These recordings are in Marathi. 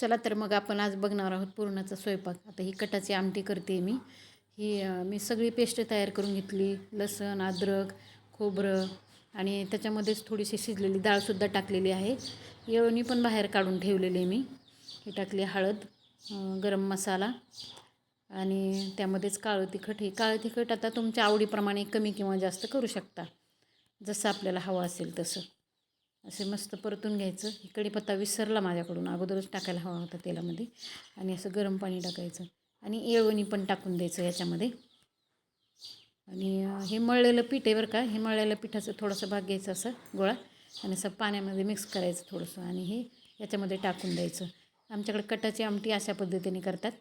चला तर मग आपण आज बघणार आहोत पुरणाचा स्वयंपाक. आता ही कटाची आमटी करते मी. ही मी सगळी पेस्ट तयार करून घेतली. लसण अद्रक खोबरं आणि त्याच्यामध्येच थोडीशी शिजलेली डाळसुद्धा टाकलेली आहे. येळवणी पण बाहेर काढून ठेवलेली आहे मी. ही टाकली हळद गरम मसाला आणि त्यामध्येच काळं तिखट. हे काळं तिखट आता तुमच्या आवडीप्रमाणे कमी किंवा जास्त करू शकता. जसं आपल्याला हवं असेल तसं. असे मस्त परतून घ्यायचं. ही पत्ता विसरला माझ्याकडून. अगोदरच टाकायला हवा होता तेलामध्ये. आणि असं गरम पाणी टाकायचं. आणि येळवणी पण टाकून द्यायचं याच्यामध्ये. आणि हे मळलेलं पीठ आहे बरं का. हे मळलेलं पिठाचं थोडंसं भाग घ्यायचं असं गोळा. आणि असं पाण्यामध्ये मिक्स करायचं थोडंसं. आणि हे याच्यामध्ये टाकून द्यायचं. आमच्याकडे कटाची आमटी अशा पद्धतीने करतात.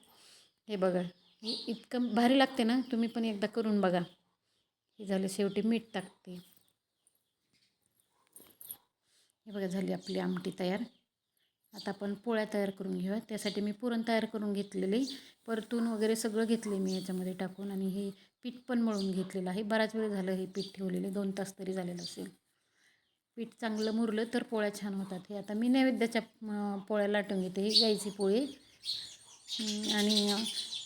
हे बघा. हे इतकं भारी लागते ना. तुम्ही पण एकदा करून बघा. हे झालं शेवटी मीठ टाकते. हे बघा झाली आपली आमटी तयार. आता आपण पोळ्या तयार करून घेऊया. त्यासाठी मी पुरण तयार करून घेतलेले. परतून वगैरे सगळं घेतले मी याच्यामध्ये टाकून. आणि हे पीठ पण मळून घेतलेलं आहे. बराच वेळ झालं हे पीठ ठेवलेले. दोन तास तरी झालेलं असेल. पीठ चांगलं मुरलं तर पोळ्या छान होतात हे. आता मी नैवेद्याच्या पोळ्या लाटून घेते. ही गाईची पोळी. आणि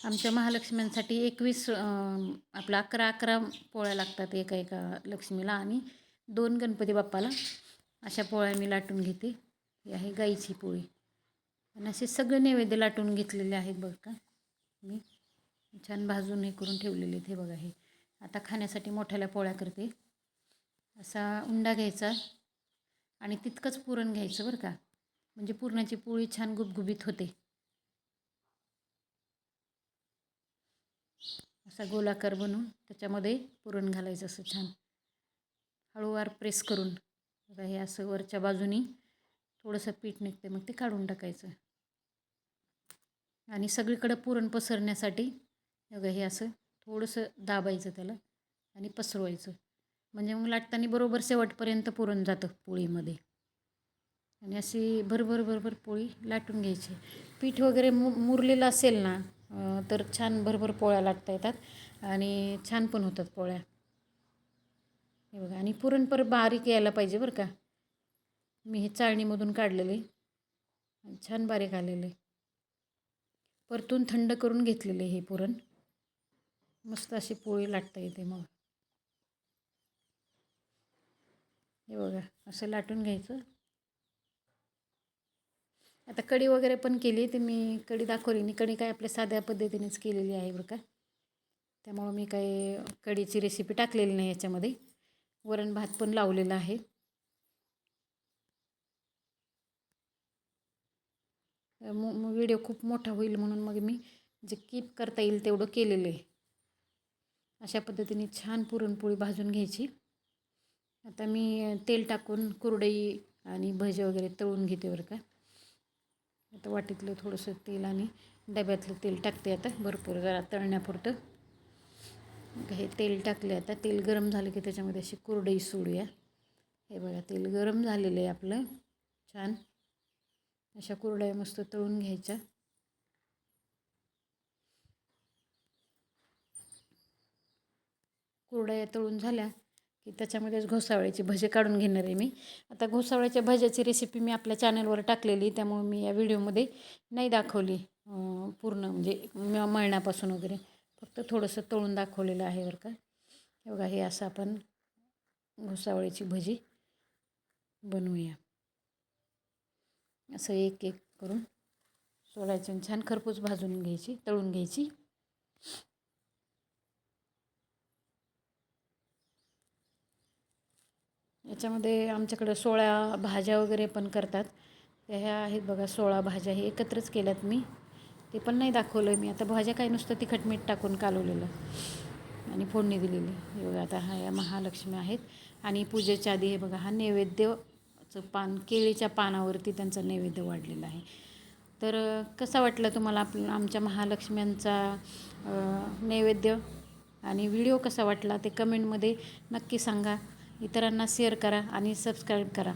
आमच्या महालक्ष्म्यांसाठी एकवीस आपला आपलं अकरा अकरा पोळ्या लागतात एका एका लक्ष्मीला. आणि दोन गणपती बाप्पाला. अशा पोळ्या मी लाटून घेते. ही आहे गाईची पोळी. आणि असे सगळे नैवेद्य लाटून घेतलेले आहेत बघ का. मी छान भाजून हे करून ठेवलेले आहेत हे बघा हे. आता खाण्यासाठी मोठ्याल्या पोळ्या करते. असा उंडा घ्यायचा आणि तितकंच पुरण घ्यायचं बरं का. म्हणजे पुरणाची पोळी छान गुबगुबीत होते. असा गोलाकार बनवून त्याच्यामध्ये पुरण घालायचं असं छान. हळूवार प्रेस करून बघा हे असं वरच्या बाजूनी थोडंसं पीठ निघते मग ते काढून टाकायचं. आणि सगळीकडं पुरण पसरण्यासाठी बघा हे असं थोडंसं दाबायचं त्याला आणि पसरवायचं. म्हणजे मग लाटताना बरोबर शेवटपर्यंत पुरण जातं पोळीमध्ये. आणि अशी भरभर भरभर पोळी लाटून घ्यायची. पीठ वगैरे मु मुरलेलं असेल ना तर छान भरभर पोळ्या लाटता येतात. आणि छान पण होतात पोळ्या. हे बघा आणि पुरण पर बारीक यायला पाहिजे बरं का. मी हे चाळणीमधून काढलेले. छान बारीक आलेले. परतून थंड करून घेतलेले हे पुरण. मस्त अशी पोळी लाटता येते मग. हे बघा असं लाटून घ्यायचं. आता कढी वगैरे पण केली ते मी कढी दाखवली नाही. काय आपल्या साध्या पद्धतीनेच केलेली आहे बरं का. त्यामुळं मी काही कढीची रेसिपी टाकलेली नाही याच्यामध्ये. वरण भात पण लावलेला आहे. मग व्हिडिओ खूप मोठा होईल म्हणून मग मी जे कीप करता येईल तेवढं केलेलं आहे. अशा पद्धतीने छान पुरणपोळी भाजून घ्यायची. आता मी तेल टाकून कुरडई आणि भजे वगैरे तळून घेते बरं का. आता वाटीतलं थोडंसं तेल आणि डब्यातलं तेल टाकते आता भरपूर जरा तळण्यापुरतं. हे तेल टाकले आता. तेल गरम झालं की त्याच्यामध्ये अशी कुरडई सोडूया. हे बघा तेल गरम झालेलं आहे आपलं. छान. अशा कुरड्या मस्त तळून घ्यायच्या. कुरड्या तळून झाल्या की त्याच्यामध्येच घोसावळ्याचे भजे काढून घेणार आहे मी. आता घोसावळ्याच्या भज्याची रेसिपी मी आपल्या चॅनलवर टाकलेली त्यामुळे मी या व्हिडिओमध्ये नाही दाखवली पूर्ण म्हणजे म- मळण्यापासून वगैरे. फक्त थोडंसं तळून दाखवलेलं आहे बरं का. हे बघा हे असं आपण घुसावळीची भजी बनवूया. असं एक एक करून सोडायचं आणि छान खरपूस भाजून घ्यायची तळून घ्यायची. याच्यामध्ये आमच्याकडं सोळा भाज्या वगैरे पण करतात. त्या ह्या आहेत बघा सोळा भाज्या. हे एकत्रच केल्यात मी. ते पण नाही दाखवलं मी. आता भाज्या काय नुसतं तिखट मीठ टाकून कालवलेलं. आणि फोडणी दिलेली. हे बघा आता हा या महालक्ष्मी आहेत. आणि पूजेच्या आधी हे बघा हा नैवेद्यचं पान केळीच्या पानावरती त्यांचा नैवेद्य वाढलेला आहे. तर कसा वाटला तुम्हाला आप आमच्या महालक्ष्म्यांचा नैवेद्य? आणि व्हिडिओ कसा वाटला ते कमेंटमध्ये नक्की सांगा. इतरांना शेअर करा आणि सबस्क्राईब करा.